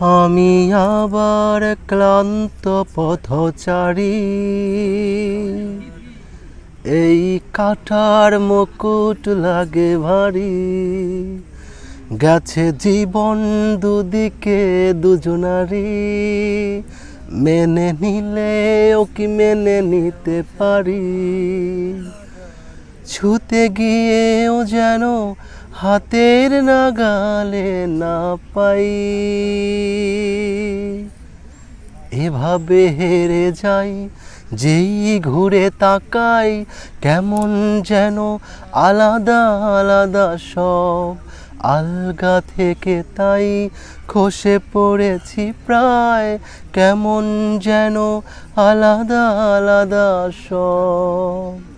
আমি আবার ক্লান্ত পথচারী। এই কাঠার মুকুট লাগে ভারী। গেছে জীবন দুদিকে দুজনারি। মেনে নিলে ও কি মেনে নিতে পারি? ছুতে গিয়েও যেন হাতের নাগালে না পাই। এভাবে হেরে যাই, যেই ঘুরে তাকাই, কেমন যেন আলাদা আলাদা সব। আলগা থেকে তাই খসে পড়েছি প্রায়, কেমন যেন আলাদা আলাদা সব।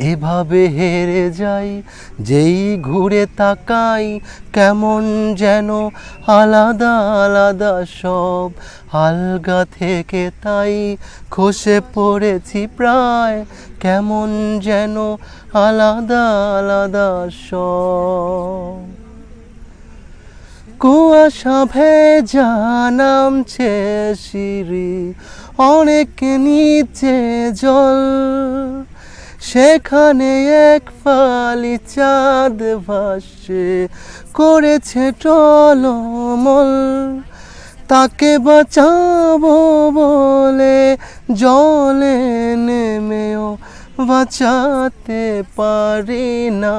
এভাবে হেরে যাই, যেই ঘুরে তাকাই, কেমন যেন আলাদা আলাদা সব আলগা থেকে তাই খসে পড়েছি প্রায়, কেমন যেন আলাদা আলাদা সব। কুয়াশা ভেজা নামছে সিঁড়ি, অনেক নিচে জল। সেখানে এক ফালি চাঁদ ভাসে করেছে টলমল। তাকে বাঁচাবো বলে জলে নেমেও বাঁচাতে পারি না।